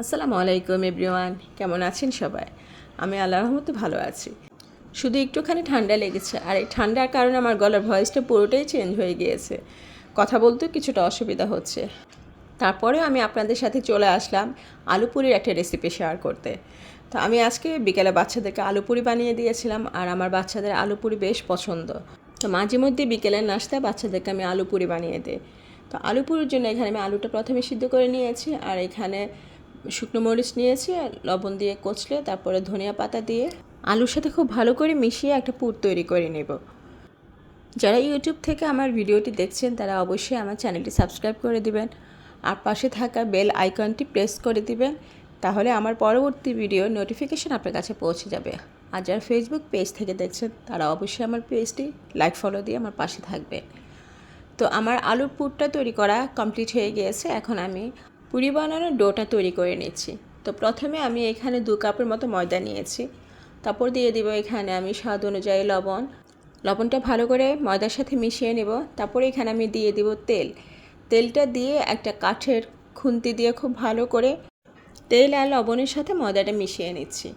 আসসালামু আলাইকুম, এভরিওয়ান। কেমন আছেন সবাই? আমি আল্লাহ রহমতে ভালো আছি। শুধু একটুখানি ঠান্ডা লেগেছে, আর এই ঠান্ডার কারণে আমার গলার ভয়েসটা পুরোটাই চেঞ্জ হয়ে গিয়েছে। কথা বলতেও কিছুটা অসুবিধা হচ্ছে। তারপরে আমি আপনাদের সাথে চলে আসলাম আলু পুরির একটা রেসিপি শেয়ার করতে। তো আমি আজকে বিকেলে বাচ্চাদেরকে আলু পুরি বানিয়ে দিয়েছিলাম, আর আমার বাচ্চাদের আলু পুরি বেশ পছন্দ। তো মাঝে মধ্যে বিকেলের নাস্তায় বাচ্চাদেরকে আমি আলু পুরি বানিয়ে দিই। তো আলু পুরির জন্য এখানে আমি আলুটা প্রথমে সিদ্ধ করে নিয়েছি, আর এখানে শুকনো মরিচ নিয়েছি, লবণ দিয়ে কচলে, তারপরে ধনিয়া পাতা দিয়ে আলুর সাথে খুব ভালো করে মিশিয়ে একটা পুর তৈরি করে নেব। যারা ইউটিউব থেকে আমার ভিডিওটি দেখছেন, তারা অবশ্যই আমার চ্যানেলটি সাবস্ক্রাইব করে দিবেন আর পাশে থাকা বেল আইকনটি প্রেস করে দিবেন, তাহলে আমার পরবর্তী ভিডিও নোটিফিকেশন আপনার কাছে পৌঁছে যাবে। আর যারা ফেসবুক পেজ থেকে দেখছেন, তারা অবশ্যই আমার পেজটি লাইক ফলো দিয়ে আমার পাশে থাকবে তো আমার আলুর পুরটা তৈরি করা কমপ্লিট হয়ে গিয়েছে, এখন আমি পুরি বানানোর ডোটা তৈরি করে নিচ্ছি। তো প্রথমে আমি এখানে দু কাপের মতো ময়দা নিয়েছি। তারপর দিয়ে দিব এখানে আমি স্বাদ অনুযায়ী লবণ। লবণটা ভালো করে ময়দার সাথে মিশিয়ে নেব। তারপরে এখানে আমি দিয়ে দিব তেল। তেলটা দিয়ে একটা কাঠের খুন্তি দিয়ে খুব ভালো করে তেল আর লবণের সাথে ময়দাটা মিশিয়ে নিচ্ছি।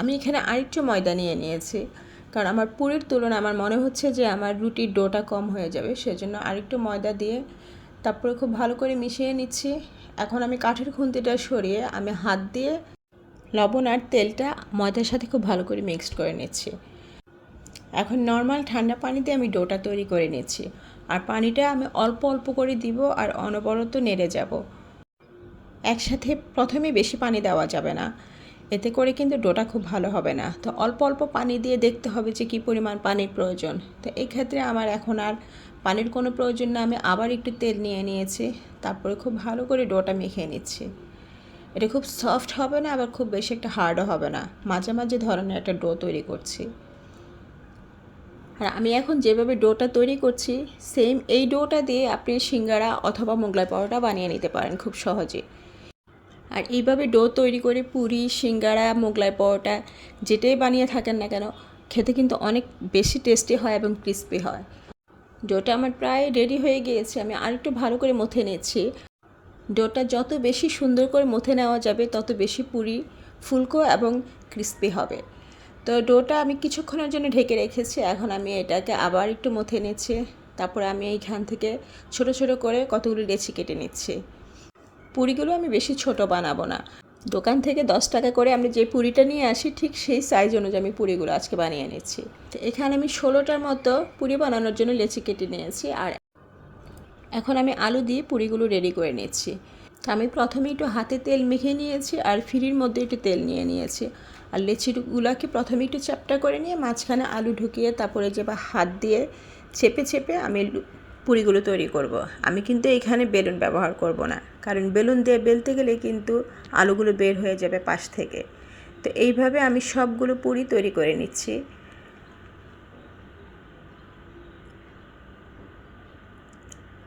আমি এখানে আরেকটু ময়দা নিয়ে নিয়েছি। কারণ আমার পুরীর তুলনায় আমার মনে হচ্ছে যে আমার রুটির ডোটা কম হয়ে যাবে। সেজন্য আরেকটু ময়দা দিয়ে তারপরে খুব ভালো করে মিশিয়ে নিচ্ছি। এখন আমি কাঠের খুন্তিটা সরিয়ে আমি হাত দিয়ে লবণ আর তেলটা ময়দার সাথে খুব ভালো করে মিক্সড করে নিচ্ছি। এখন নর্মাল ঠান্ডা পানিতে আমি ডোটা তৈরি করে নিচ্ছি। আর পানিটা আমি অল্প অল্প করে দিব আর অনবরত নেড়ে যাব। একসাথে প্রথমে বেশি পানি দেওয়া যাবে না। এতে করে কিন্তু ডোটা খুব ভালো হবে না। তো অল্প অল্প পানি দিয়ে দেখতে হবে যে কী পরিমাণ পানির প্রয়োজন। তো এই ক্ষেত্রে আমার এখন আর পানির কোনো প্রয়োজন না, আমি আবার একটু তেল নিয়ে নিয়েছি। তারপরে খুব ভালো করে ডোটা মেখে নিচ্ছি। এটা খুব সফট হবে না, আবার খুব বেশি একটা হার্ডও হবে না। মাঝে মাঝে ধরনের একটা ডো তৈরি করছি। আর আমি এখন যেভাবে ডোটা তৈরি করছি, সেম এই ডোটা দিয়ে আপনি সিঙ্গারা অথবা মোগলাই পরোটা বানিয়ে নিতে পারেন খুব সহজে। আর এইভাবে ডো তৈরি করে পুরি, সিঙ্গারা, মোগলাই পরোটা, যেটাই বানিয়ে থাকেন না কেন, খেতে কিন্তু অনেক বেশি টেস্টি হয় এবং ক্রিস্পি হয়। ডোটা আমার প্রায় রেডি হয়ে গিয়েছে, আমি আরেকটু ভালো করে মথে নিচ্ছি। ডোটা যত বেশি সুন্দর করে মথে নেওয়া যাবে, তত বেশি পুরি, ফুলকো এবং ক্রিস্পি হবে। তো ডোটা আমি কিছুক্ষণের জন্য ঢেকে রেখেছি, এখন আমি এটাকে আবার একটু মথে নিচ্ছি। তারপরে আমি এইখান থেকে ছোট ছোট করে কতগুলো লেচি কেটে নিচ্ছি। পুরিগুলো আমি বেশি ছোট বানাবো না। দোকান থেকে দশ টাকা করে আমি যে পুরিটা নিয়ে আসি, ঠিক সেই সাইজ অনুযায়ী আমি পুরিগুলো আজকে বানিয়ে নিচ্ছি। তো এখানে আমি ষোলোটার মতো পুরি বানানোর জন্য লেচি কেটে নিয়েছি আর এখন আমি আলু দিয়ে পুরিগুলো রেডি করে নিচ্ছি। আমি প্রথমে একটু হাতে তেল মেখে নিয়েছি আর ফিরির মধ্যে একটু তেল নিয়ে নিয়েছি। আর লেচিগুলোকে প্রথমে একটু চ্যাপটা করে নিয়ে মাঝখানে আলু ঢুকিয়ে তারপরে যে বা হাত দিয়ে চেপে চেপে আমি পুরিগুলো তৈরি করব। আমি কিন্তু এখানে বেলুন ব্যবহার করব না। কারণ বেলুন দিয়ে বেলতে গেলে কিন্তু আলুগুলো বের হয়ে যাবে পাশ থেকে। তো এইভাবে আমি সবগুলো পুরি তৈরি করে নিচ্ছি।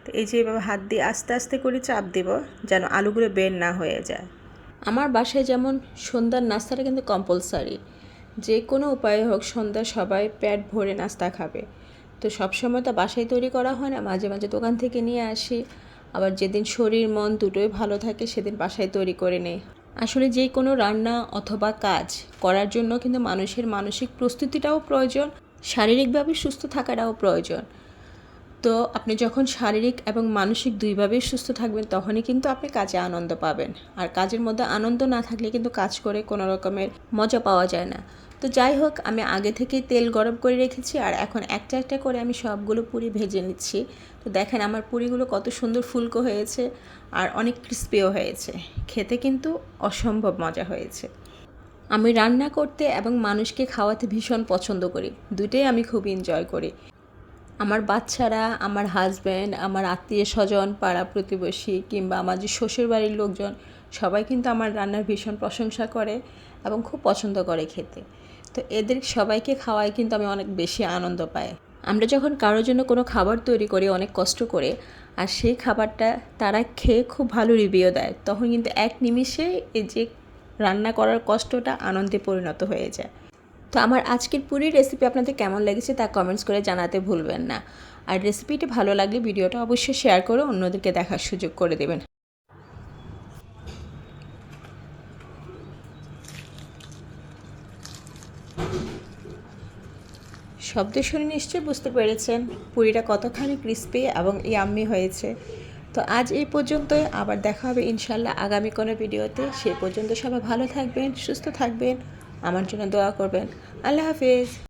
তো এই যে এভাবে হাত দিয়ে আস্তে আস্তে করে চাপ দেব যেন আলুগুলো বের না হয়ে যায়। আমার বাসায় যেমন সন্ধ্যার নাস্তাটা কিন্তু কম্পালসারি যে কোনো উপায়ে হোক সন্ধ্যা সবাই পেট ভরে নাস্তা খাবে। তো সবসময় তো বাসায় তৈরি করা হয় না। মাঝে মাঝে দোকান থেকে নিয়ে আসি। আবার যেদিন শরীর, মন দুটোই ভালো থাকে, সেদিন বাসায় তৈরি করে নেই। আসলে যে কোনো রান্না অথবা কাজ করার জন্য কিন্তু মানুষের মানসিক প্রস্তুতিটাও প্রয়োজন, শারীরিকভাবে সুস্থ থাকাটাও প্রয়োজন। তো আপনি যখন শারীরিক এবং মানসিক দুইভাবেই সুস্থ থাকবেন, তখনই কিন্তু আপনি কাজে আনন্দ পাবেন। আর কাজের মধ্যে আনন্দ না থাকলে কিন্তু কাজ করে কোনো রকমের মজা পাওয়া যায় না। তো যাই হোক, আমি আগে থেকেই তেল গরম করে রেখেছি আর এখন একটা একটা করে আমি সবগুলো পুরি ভেজে নিচ্ছি। তো দেখেন আমার পুরিগুলো কত সুন্দর ফুলকো হয়েছে আর অনেক ক্রিস্পিও হয়েছে। খেতে কিন্তু অসম্ভব মজা হয়েছে। আমি রান্না করতে এবং মানুষকে খাওয়াতে ভীষণ পছন্দ করি। দুটোই আমি খুব এনজয় করি। আমার বাচ্চারা, আমার হাজব্যান্ড আমার আত্মীয় স্বজন পাড়া প্রতিবেশী কিংবা আমার যে শ্বশুর বাড়ির লোকজন সবাই কিন্তু আমার রান্নার ভীষণ প্রশংসা করে এবং খুব পছন্দ করে খেতে। তো এদের সবাইকে খাওয়ায় কিন্তু আমি অনেক বেশি আনন্দ পাই। আমরা যখন কারোর জন্য কোনো খাবার তৈরি করি, অনেক কষ্ট করে, আর সেই খাবারটা তারা খেয়ে খুব ভালো রিভিউ দেয়, তখন কিন্তু এক নিমিষে এই যে রান্না করার কষ্টটা আনন্দে পরিণত হয়ে যায়। তো আমার আজকের পুরি রেসিপি আপনাদের কেমন লেগেছে তা কমেন্টস করে জানাতে ভুলবেন না। আর রেসিপিটি ভালো লাগলে ভিডিওটা অবশ্যই শেয়ার করে অন্যদেরকে দেখার সুযোগ করে দেবেন। শব্দ শুনে নিশ্চয়ই বুঝতে পেরেছেন পুরিটা কতখানি ক্রিস্পি এবং ইয়াম্মি হয়েছে। তো আজ এই পর্যন্ত আবার দেখা হবে ইনশাল্লাহ আগামী কোনো ভিডিওতে। সে পর্যন্ত সবাই ভালো থাকবেন, সুস্থ থাকবেন, আমার জন্য দোয়া করবেন। আল্লাহ হাফিজ।